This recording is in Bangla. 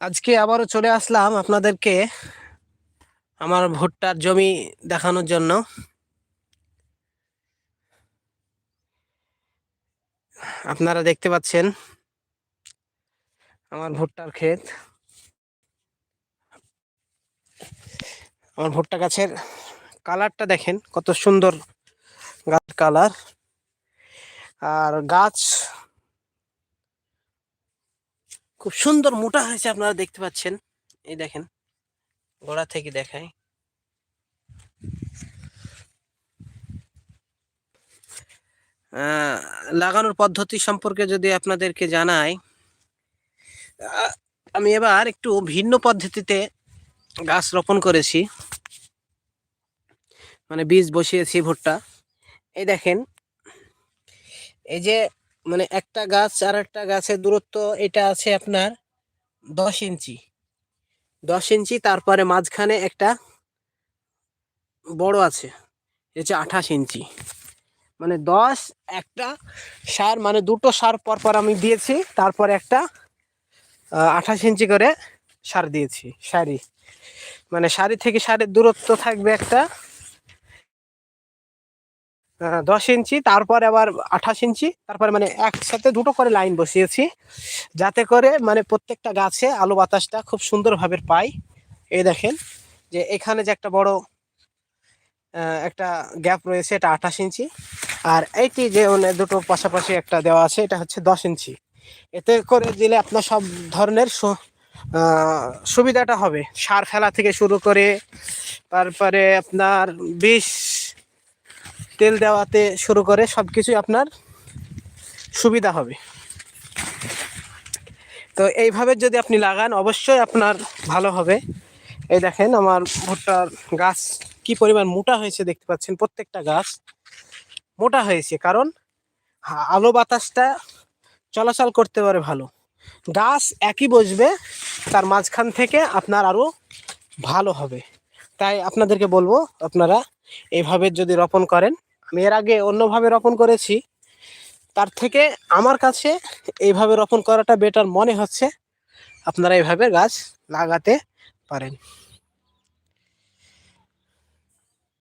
আজকে আবারও চলে আসলাম আপনাদেরকে আমার ভুট্টার জমি দেখানোর জন্য। আপনারা দেখতে পাচ্ছেন আমার ভুট্টার ক্ষেত। আমার ভুট্টা গাছের কালারটা দেখেন, কত সুন্দর গাছ কালার। আর গাছ খুব সুন্দর মোটা হয়েছে আপনারা দেখতে পাচ্ছেন। এই দেখেন, গোড়া থেকে দেখায় লাগানোর পদ্ধতি সম্পর্কে যদি আপনাদেরকে জানাই আমি এবার একটু ভিন্ন পদ্ধতিতে গাছ রোপণ করেছি। মানে বীজ বসিয়েছি ভুট্টা। এই দেখেন, এই যে মানে একটা গাছ আর একটা গাছের দূরত্ব এটা আছে আপনার দশ ইঞ্চি। দশ ইঞ্চি, তারপরে মাঝখানে একটা বড় আছে যে আঠাশ ইঞ্চি। মানে দশ, একটা সার মানে দুটো সার পর পর আমি দিয়েছি, তারপর একটা আঠাশ ইঞ্চি করে সার দিয়েছি, সারি। মানে সারি থেকে সারের দূরত্ব থাকবে একটা দশ ইঞ্চি, তারপর আবার আঠাশ ইঞ্চি, তারপরে মানে একসাথে দুটো করে লাইন বসিয়েছি, যাতে করে মানে প্রত্যেকটা গাছে আলো বাতাসটা খুব সুন্দরভাবে পাই এই দেখেন যে এখানে যে একটা বড় একটা গ্যাপ রয়েছে, এটা আঠাশ ইঞ্চি, আর এইটি যে মানে দুটো পাশাপাশি একটা দেওয়া আছে, এটা হচ্ছে দশ ইঞ্চি। এতে করে দিলে আপনার সব ধরনের সুবিধাটা হবে। সার ফেলা থেকে শুরু করে, তারপরে আপনার বিষ তেল দেওয়াতে শুরু করে সব কিছুই আপনার সুবিধা হবে। তো এইভাবে যদি আপনি লাগান, অবশ্যই আপনার ভালো হবে। এই দেখেন, আমার ভুট্টার গাছ কি পরিমাণ মোটা হয়েছে দেখতে পাচ্ছেন, প্রত্যেকটা গাছ মোটা হয়েছে। কারণ আলো বাতাসটা চলাচল করতে পারে ভালো। গাছ একই বসবে, তার মাঝখান থেকে আপনার আরও ভালো হবে। তাই আপনাদেরকে বলব, আপনারা এইভাবে যদি রোপণ করেন আমি এর আগে অন্যভাবে রোপণ করেছি। তার থেকে আমার কাছে এইভাবে রোপণ করাটা বেটার মনে হচ্ছে। আপনারা এইভাবে গাছ লাগাতে পারেন।